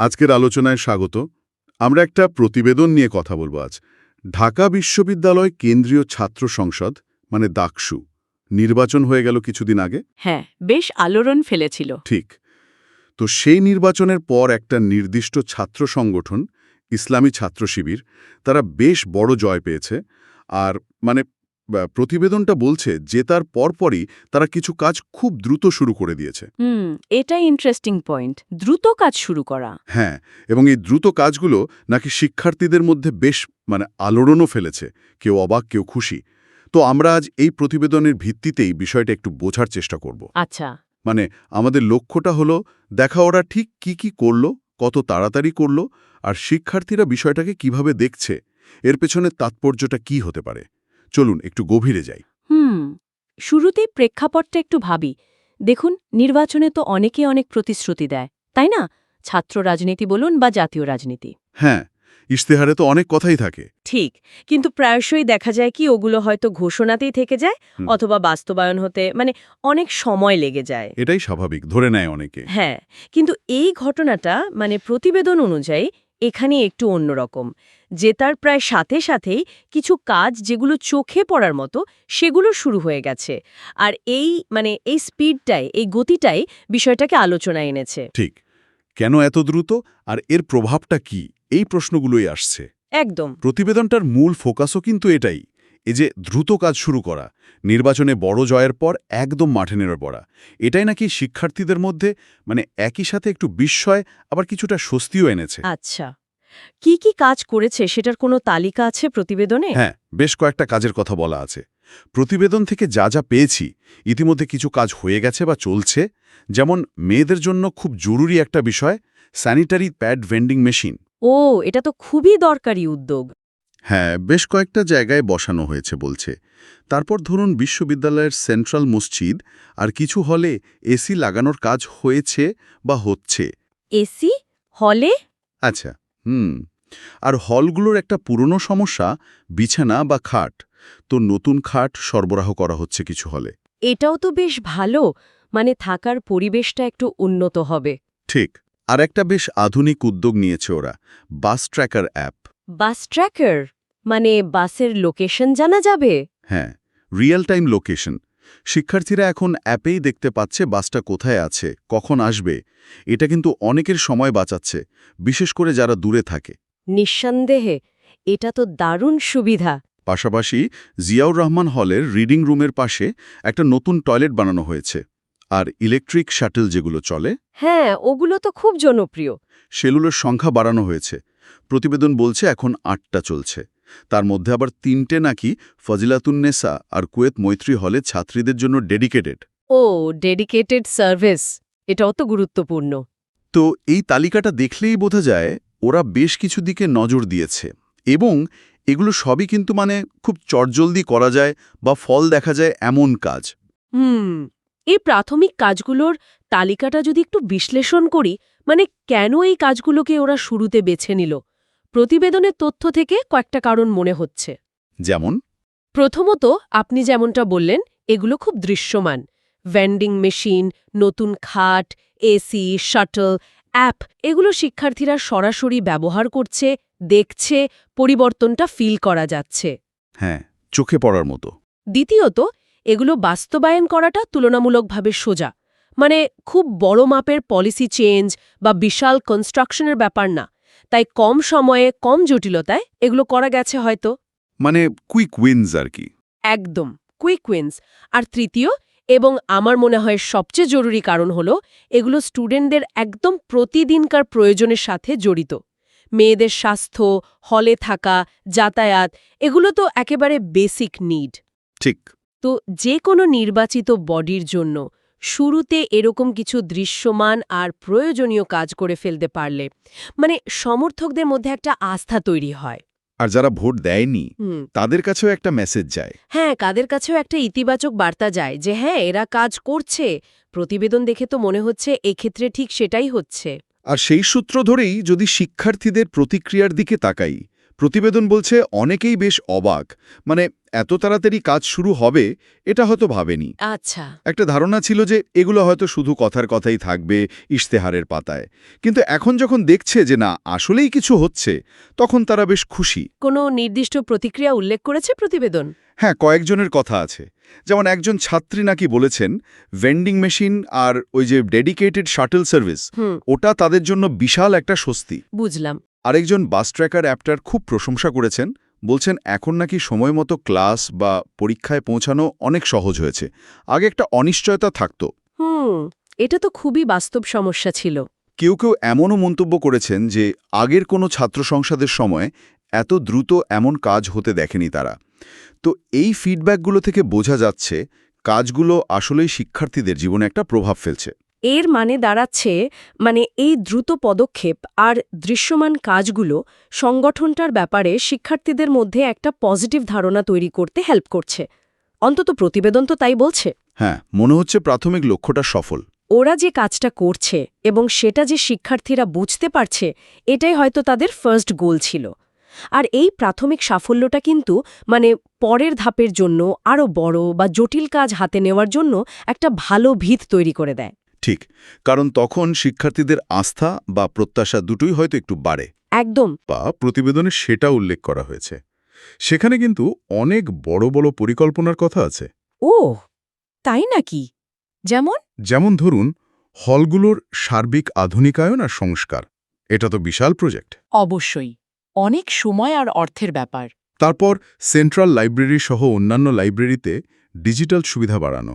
আজকের আলোচনায় স্বাগত। আমরা একটা প্রতিবেদন নিয়ে কথা বলব আজ। ঢাকা বিশ্ববিদ্যালয় কেন্দ্রীয় ছাত্র সংসদ মানে দাকসু নির্বাচন হয়ে গেল কিছুদিন আগে। হ্যাঁ বেশ আলোড়ন ফেলেছিল। ঠিক। তো সেই নির্বাচনের পর একটা নির্দিষ্ট ছাত্র সংগঠন ইসলামী ছাত্র শিবির তারা বেশ বড় জয় পেয়েছে। আর মানে প্রতিবেদনটা বলছে যে তার পরপরই তারা কিছু কাজ খুব দ্রুত শুরু করে দিয়েছে। হুম এটাই ইন্টারেস্টিং পয়েন্ট দ্রুত কাজ শুরু করা। হ্যাঁ এবং এই দ্রুত কাজগুলো নাকি শিক্ষার্থীদের মধ্যে বেশ মানে আলোড়নও ফেলেছে। কেউ অবাক কেউ খুশি। তো আমরা আজ এই প্রতিবেদনের ভিত্তিতেই বিষয়টা একটু বোঝার চেষ্টা করব। আচ্ছা। মানে আমাদের লক্ষ্যটা হলো দেখা ওরা ঠিক কি কি করল কত তাড়াতাড়ি করল আর শিক্ষার্থীরা বিষয়টাকে কীভাবে দেখছে এর পেছনে তাৎপর্যটা কি হতে পারে। চলুন একটু গভীরে যাই। হুম শুরুতেই প্রেক্ষাপটটা একটু ভাবি। দেখুন নির্বাচনে তো অনেকে অনেক প্রতিশ্রুতি দেয় তাই না? ছাত্র রাজনীতি বলুন বা জাতীয় রাজনীতি। হ্যাঁ ইশতেহারে তো অনেক কথাই থাকে। ঠিক কিন্তু প্রায়শই দেখা যায় কি ওগুলো হয়তো ঘোষণাতেই থেকে যায় অথবা বাস্তবায়ন হতে মানে অনেক সময় লেগে যায়। এটাই স্বাভাবিক ধরে নেয় অনেকে। হ্যাঁ কিন্তু এই ঘটনাটা মানে প্রতিবেদন অনুযায়ী এখানে একটু অন্যরকম। জেতার প্রায় সাথে সাথেই কিছু কাজ যেগুলো চোখে পড়ার মতো সেগুলো শুরু হয়ে গেছে। আর এই মানে এই স্পিডটাই এই গতিটাই বিষয়টাকে আলোচনা এনেছে। ঠিক। কেন এত দ্রুত? আর এর প্রভাবটা কি? এই প্রশ্নগুলোই আসছে। একদম। প্রতিবেদনটার মূল ফোকাসও কিন্তু এটাই। এই যে দ্রুত কাজ শুরু করা নির্বাচনে বড় জয়ের পর একদম মাঠে নেমে পড়া এটাই নাকি শিক্ষার্থীদের মধ্যে মানে একই সাথে একটু বিস্ময় আবার কিছুটা স্বস্তিও এনেছে। আচ্ছা কি কি কাজ করেছে সেটার কোনো তালিকা আছে প্রতিবেদনে? হ্যাঁ বেশ কয়েকটা কাজের কথা বলা আছে। প্রতিবেদন থেকে যা যা পেয়েছি ইতিমধ্যে কিছু কাজ হয়ে গেছে বা চলছে যেমন মেয়েদের জন্য খুব জরুরি একটা বিষয় স্যানিটারি প্যাড ভেন্ডিং মেশিন। ও এটা তো খুবই দরকারি উদ্যোগ। হ্যাঁ বেশ কয়েকটা জায়গায় বসানো হয়েছে বলছে। তারপর ধরুন বিশ্ববিদ্যালয়ের সেন্ট্রাল মসজিদ আর কিছু হলে এসি লাগানোর কাজ হয়েছে বা হচ্ছে। এসি হলে? আচ্ছা হুম। আর হলগুলোর একটা পুরনো সমস্যা বিছানা বা খাট। তো নতুন খাট সরবরাহ করা হচ্ছে কিছু হলে। এটাও তো বেশ ভালো মানে থাকার পরিবেশটা একটু উন্নত হবে। ঠিক। আর একটা বেশ আধুনিক উদ্যোগ নিয়েছে ওরা bus tracker app. Bus tracker? মানে বাসের লোকেশন জানা যাবে? হ্যাঁ রিয়েল টাইম লোকেশন। শিক্ষার্থীরা এখন অ্যাপেই দেখতে পাচ্ছে বাসটা কোথায় আছে কখন আসবে। এটা কিন্তু অনেকের সময় বাঁচাচ্ছে বিশেষ করে যারা দূরে থাকে। নিঃসন্দেহে এটা তো দারুণ সুবিধা। পাশাপাশি জিয়াউর রহমান হলের রিডিং রুমের পাশে একটা নতুন টয়লেট বানানো হয়েছে। আর ইলেকট্রিক শাটল যেগুলো চলে হ্যাঁ ওগুলো তো খুব জনপ্রিয়। সেগুলোর সংখ্যা বাড়ানো হয়েছে। প্রতিবেদন বলছে এখন আটটা চলছে। তার মধ্যে আবার তিনটে নাকি ফজিলাতুন্নেসা আর কুয়েত মৈত্রী হলে ছাত্রীদের জন্য ডেডিকেটেড। ও ডেডিকেটেড সার্ভিস। এটাও তো গুরুত্বপূর্ণ। তো এই তালিকাটা দেখলেই বোঝা যায় ওরা বেশ কিছু দিকে নজর দিয়েছে এবং এগুলো সবই কিন্তু মানে খুব চটজলদি করা যায় বা ফল দেখা যায় এমন কাজ। হুম এই প্রাথমিক কাজগুলোর তালিকাটা যদি একটু বিশ্লেষণ করি মানে কেন এই কাজগুলোকে ওরা শুরুতে বেছে নিল? প্রতিবেদনের তথ্য থেকে কয়েকটা কারণ মনে হচ্ছে। যেমন? প্রথমত আপনি যেমনটা বললেন এগুলো খুব দৃশ্যমান। ভেন্ডিং মেশিন নতুন খাট এসি শাটল অ্যাপ এগুলো শিক্ষার্থীরা সরাসরি ব্যবহার করছে দেখছে পরিবর্তনটা ফিল করা যাচ্ছে। হ্যাঁ চোখে পড়ার মতো। দ্বিতীয়ত এগুলো বাস্তবায়ন করাটা তুলনামূলকভাবে সোজা। মানে খুব বড় মাপের পলিসি চেঞ্জ বা বিশাল কনস্ট্রাকশনের ব্যাপার না। তাই কম সময়ে কম জটিলতায় এগুলো করা গেছে হয়তো। মানে কুইক উইনস আর কি। একদম কুইক উইন্স আর তৃতীয় এবং আমার মনে হয় সবচেয়ে জরুরি কারণ হলো এগুলো স্টুডেন্টদের একদম প্রতিদিনকার প্রয়োজনের সাথে জড়িত। মেয়েদের স্বাস্থ্য হলে থাকা যাতায়াত এগুলো তো একেবারে বেসিক নিড ঠিক। তো যে কোনো নির্বাচিত বডির জন্য শুরুতে এরকম কিছু দৃশ্যমান আর প্রয়োজনীয় কাজ করে ফেলতে পারলে মানে সমর্থকদের মধ্যে একটা আস্থা তৈরি হয়। আর যারা ভোট দেয়নি তাদের কাছেও একটা মেসেজ যায়। হ্যাঁ কাদের কাছেও একটা ইতিবাচক বার্তা যায় যে হ্যাঁ এরা কাজ করছে। প্রতিবেদন দেখে তো মনে হচ্ছে এক্ষেত্রে ঠিক সেটাই হচ্ছে। আর সেই সূত্র ধরেই যদি শিক্ষার্থীদের প্রতিক্রিয়ার দিকে তাকাই প্রতিবেদন বলছে অনেকেই বেশ অবাক। মানে এত তাড়াতাড়ি কাজ শুরু হবে এটা হয়তো ভাবেনি। আচ্ছা। একটা ধারণা ছিল যে এগুলো হয়তো শুধু কথার কথাই থাকবে ইশতেহারের পাতায়। কিন্তু এখন যখন দেখছে যে না আসলেই কিছু হচ্ছে তখন তারা বেশ খুশি। কোনো নির্দিষ্ট প্রতিক্রিয়া উল্লেখ করেছে প্রতিবেদন? হ্যাঁ কয়েকজনের কথা আছে। যেমন একজন ছাত্রী নাকি বলেছেন ভেন্ডিং মেশিন আর ওই যে ডেডিকেটেড শাটল সার্ভিস ওটা তাদের জন্য বিশাল একটা স্বস্তি। বুঝলাম। আরেকজন বাস ট্র্যাকার অ্যাপটার খুব প্রশংসা করেছেন বলছেন এখন নাকি সময় মতো ক্লাস বা পরীক্ষায় পৌঁছানো অনেক সহজ হয়েছে। আগে একটা অনিশ্চয়তা থাকত। হুম এটা তো খুবই বাস্তব সমস্যা ছিল। কেউ কেউ এমনও মন্তব্য করেছেন যে আগের কোনো ছাত্র সংসদের সময় এত দ্রুত এমন কাজ হতে দেখেনি তারা। তো এই ফিডব্যাকগুলো থেকে বোঝা যাচ্ছে কাজগুলো আসলেই শিক্ষার্থীদের জীবনে একটা প্রভাব ফেলছে। এর মানে দাঁড়াচ্ছে মানে এই দ্রুত পদক্ষেপ আর দৃশ্যমান কাজগুলো সংগঠনটার ব্যাপারে শিক্ষার্থীদের মধ্যে একটা পজিটিভ ধারণা তৈরি করতে হেল্প করছে। অন্তত প্রতিবেদন তো তাই বলছে। হ্যাঁ মনে হচ্ছে প্রাথমিক লক্ষ্যটা সফল। ওরা যে কাজটা করছে এবং সেটা যে শিক্ষার্থীরা বুঝতে পারছে এটাই হয়তো তাদের ফার্স্ট গোল ছিল। আর এই প্রাথমিক সাফল্যটা কিন্তু মানে পরের ধাপের জন্য আরও বড় বা জটিল কাজ হাতে নেওয়ার জন্য একটা ভালো ভিত তৈরি করে দেয়। ঠিক কারণ তখন শিক্ষার্থীদের আস্থা বা প্রত্যাশা দুটোই হয়তো একটু বাড়ে। একদম। বা প্রতিবেদনে সেটা উল্লেখ করা হয়েছে। সেখানে কিন্তু অনেক বড় বড় পরিকল্পনার কথা আছে। ও তাই নাকি? যেমন? যেমন ধরুন হলগুলোর সার্বিক আধুনিকায়ন আর সংস্কার। এটা তো বিশাল প্রজেক্ট। অবশ্যই অনেক সময় আর অর্থের ব্যাপার। তারপর সেন্ট্রাল লাইব্রেরি সহ অন্যান্য লাইব্রেরিতে ডিজিটাল সুবিধা বাড়ানো।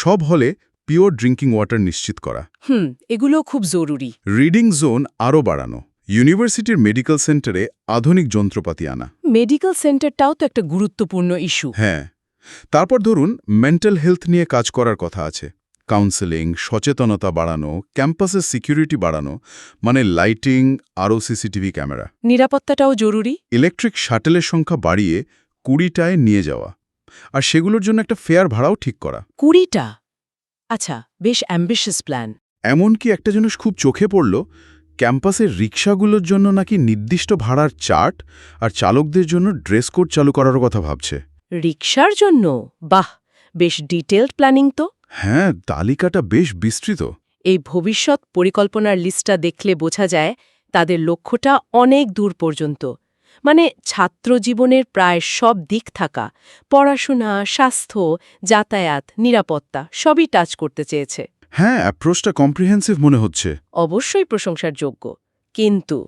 সব হলে পিওর ড্রিঙ্কিং ওয়াটার নিশ্চিত করা। হুম এগুলো খুব জরুরি। রিডিং জোন আরও বাড়ানো। ইউনিভার্সিটির মেডিকেল সেন্টারে আধুনিক যন্ত্রপাতি আনা। মেডিকেল সেন্টারটাও তো একটা গুরুত্বপূর্ণ ইস্যু। হ্যাঁ। তারপর ধরুন মেন্টাল হেলথ নিয়ে কাজ করার কথা আছে। কাউন্সেলিং সচেতনতা বাড়ানো ক্যাম্পাসের সিকিউরিটি বাড়ানো মানে লাইটিং আরও সিসিটিভি ক্যামেরা। নিরাপত্তাটাও জরুরি। ইলেকট্রিক শাটেলের সংখ্যা বাড়িয়ে কুড়িটায় নিয়ে যাওয়া। আর সেগুলোর জন্য একটা ফেয়ার ভাড়াও ঠিক করা। কুড়িটা? আচ্ছা বেশ অ্যাম্বিশিয়াস প্ল্যান এমনকি একটা জিনিস খুব চোখে পড়ল? ক্যাম্পাসের রিক্সাগুলোর জন্য নাকি নির্দিষ্ট ভাড়ার চার্ট আর চালকদের জন্য ড্রেস কোড চালু করার কথা ভাবছে? রিক্সার জন্য? বাহ বেশ ডিটেলড প্ল্যানিং তো। হ্যাঁ তালিকাটা বেশ বিস্তৃত। এই ভবিষ্যৎ পরিকল্পনার লিস্টটা দেখলে বোঝা যায় তাদের লক্ষ্যটা অনেক দূর পর্যন্ত। মানে ছাত্র জীবনের প্রায় সব দিক থাকা পড়াশোনা স্বাস্থ্য যাতায়াত নিরাপত্তা সবই টাচ করতে চেয়েছে। হ্যাঁ অ্যাপ্রোচটা কম্প্রিহেন্সিভ মনে হচ্ছে। অবশ্যই প্রশংসার যোগ্য কিন্তু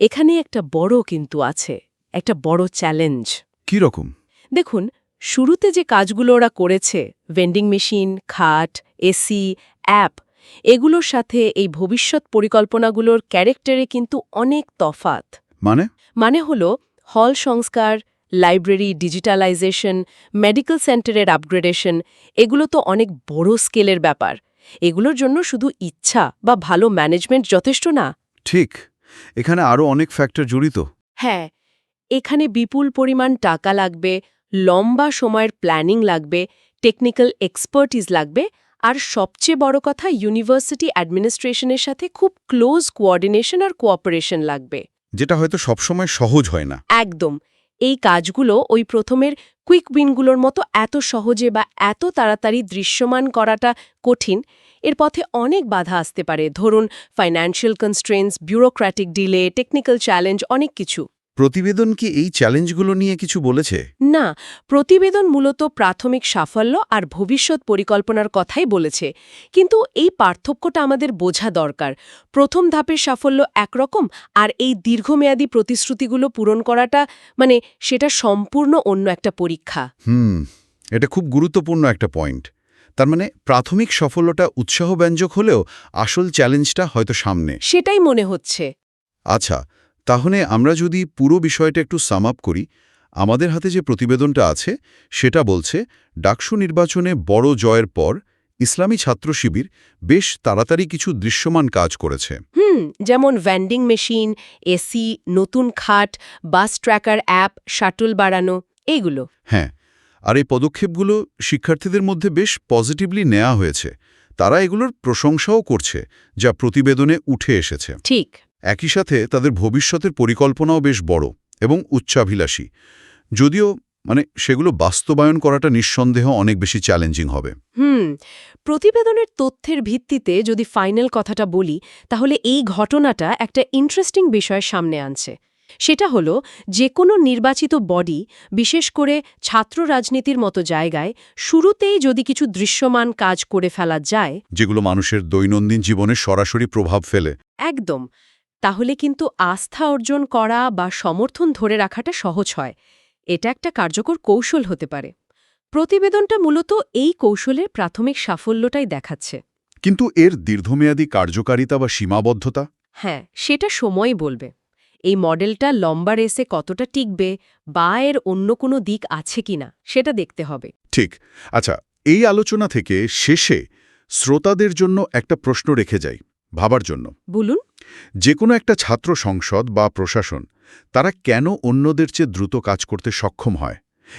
এখানে একটা বড় কিন্তু আছে একটা বড় চ্যালেঞ্জ কি রকম? দেখুন শুরুতে যে কাজগুলো ওরা করেছে ভেন্ডিং মেশিন খাট এসি অ্যাপ এগুলোর সাথে এই ভবিষ্যৎ পরিকল্পনাগুলোর ক্যারেক্টারে কিন্তু অনেক তফাত মানে? মানে হলো হল সংস্কার লাইব্রেরি ডিজিটালাইজেশন মেডিকেল সেন্টারের আপগ্রেডেশন এগুলো তো অনেক বড় স্কেলের ব্যাপার। এগুলোর জন্য শুধু ইচ্ছা বা ভালো ম্যানেজমেন্ট যথেষ্ট না? ঠিক। এখানে আরও অনেক ফ্যাক্টর জড়িত। হ্যাঁ এখানে বিপুল পরিমাণ টাকা লাগবে লম্বা সময়ের প্ল্যানিং লাগবে টেকনিক্যাল এক্সপার্টিস লাগবে আর সবচেয়ে বড় কথা ইউনিভার্সিটি অ্যাডমিনিস্ট্রেশনের সাথে খুব ক্লোজ কোঅর্ডিনেশন আর কোঅপারেশন লাগবে। যেটা হয়তো সবসময় সহজ হয় না। একদম। এই কাজগুলো ওই প্রথমের কুইক উইনগুলোর মতো এত সহজে বা এত তাড়াতাড়ি দৃশ্যমান করাটা কঠিন, এর পথে অনেক বাধা আসতে পারে। ধরুন financial constraints bureaucratic delay technical challenge অনেক কিছু। প্রতিবেদন কি এই চ্যালেঞ্জগুলো নিয়ে কিছু বলেছে? না প্রতিবেদন মূলত প্রাথমিক সাফল্য আর ভবিষ্যৎ পরিকল্পনার কথাই বলেছে। কিন্তু এই পার্থক্যটা আমাদের বোঝা দরকার। প্রথম ধাপের সাফল্য একরকম আর এই দীর্ঘমেয়াদী প্রতিশ্রুতিগুলো পূরণ করাটা মানে সেটা সম্পূর্ণ অন্য একটা পরীক্ষা। হুম এটা খুব গুরুত্বপূর্ণ একটা পয়েন্ট। তার মানে প্রাথমিক সফলতা উৎসাহব্যঞ্জক হলেও আসল চ্যালেঞ্জটা হয়তো সামনে। সেটাই মনে হচ্ছে। আচ্ছা তাহলে আমরা যদি পুরো বিষয়টা একটু সাম আপ করি আমাদের হাতে যে প্রতিবেদনটা আছে সেটা বলছে ডাকসু নির্বাচনে বড় জয়ের পর ইসলামী ছাত্র শিবির বেশ তাড়াতাড়ি কিছু দৃশ্যমান কাজ করেছে। হুম যেমন ভ্যান্ডিং মেশিন এসি নতুন খাট বাস ট্র্যাকার অ্যাপ শাটল বাড়ানো এইগুলো হ্যাঁ আর এই পদক্ষেপগুলো শিক্ষার্থীদের মধ্যে বেশ পজিটিভলি নেওয়া হয়েছে। তারা এগুলোর প্রশংসাও করছে যা প্রতিবেদনে উঠে এসেছে। ঠিক। একই সাথে তাদের ভবিষ্যতের পরিকল্পনাও বেশ বড় এবং উচ্চাভিলাষী। যদিও মানে সেগুলো বাস্তবায়ন করাটা নিঃসন্দেহ অনেক বেশি চ্যালেঞ্জিং হবে। হুম প্রতিবেদনের তথ্যের ভিত্তিতে যদি ফাইনাল কথাটা বলি তাহলে এই ঘটনাটা একটা ইন্টারেস্টিং বিষয় সামনে আনছে। সেটা হলো যে কোনো নির্বাচিত বডি বিশেষ করে ছাত্র রাজনীতির মতো জায়গায় শুরুতেই যদি কিছু দৃশ্যমান কাজ করে ফেলা যায় যেগুলো মানুষের দৈনন্দিন জীবনে সরাসরি প্রভাব ফেলে। একদম। তাহলে কিন্তু আস্থা অর্জন করা বা সমর্থন ধরে রাখাটা সহজ হয়। এটা একটা কার্যকর কৌশল হতে পারে। প্রতিবেদনটা মূলত এই কৌশলের প্রাথমিক সাফল্যটাই দেখাচ্ছে। কিন্তু এর দীর্ঘমেয়াদী কার্যকারিতা বা সীমাবদ্ধতা? হ্যাঁ সেটা সময় বলবে। এই মডেলটা লম্বা রেসে কতটা টিকবে বা এর অন্য কোনো দিক আছে কিনা সেটা দেখতে হবে। ঠিক। আচ্ছা এই আলোচনা থেকে শেষে শ্রোতাদের জন্য একটা প্রশ্ন রেখে যাই ভাবার জন্য। বলুন। যে কোনো একটা ছাত্র সংসদ বা প্রশাসন তারা কেন অন্যদের চেয়ে দ্রুত কাজ করতে সক্ষম হয়?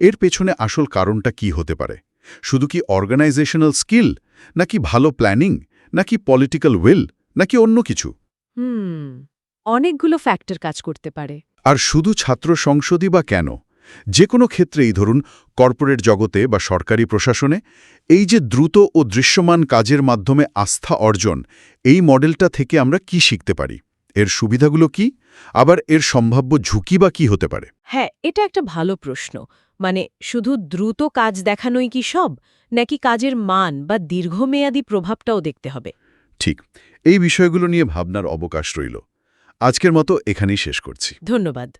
এর পেছনে আসল কারণটা কি হতে পারে? শুধু কি অর্গানাইজেশনাল স্কিল নাকি ভালো প্ল্যানিং নাকি পলিটিক্যাল উইল নাকি অন্য কিছু? হুম অনেকগুলো ফ্যাক্টর কাজ করতে পারে। আর শুধু ছাত্র সংসদই বা কেন? যে কোনো ক্ষেত্রেই ধরুন কর্পোরেট জগতে বা সরকারি প্রশাসনে এই যে দ্রুত ও দৃশ্যমান কাজের মাধ্যমে আস্থা অর্জন এই মডেলটা থেকে আমরা কি শিখতে পারি? এর সুবিধাগুলো কি? আবার এর সম্ভাব্য ঝুঁকি বা কি হতে পারে? হ্যাঁ এটা একটা ভালো প্রশ্ন। মানে শুধু দ্রুত কাজ দেখানোই কি সব নাকি কাজের মান বা দীর্ঘমেয়াদী প্রভাবটাও দেখতে হবে? ঠিক এই বিষয়গুলো নিয়ে ভাবনার অবকাশ রইল। আজকের মতো এখানেই শেষ করছি। ধন্যবাদ।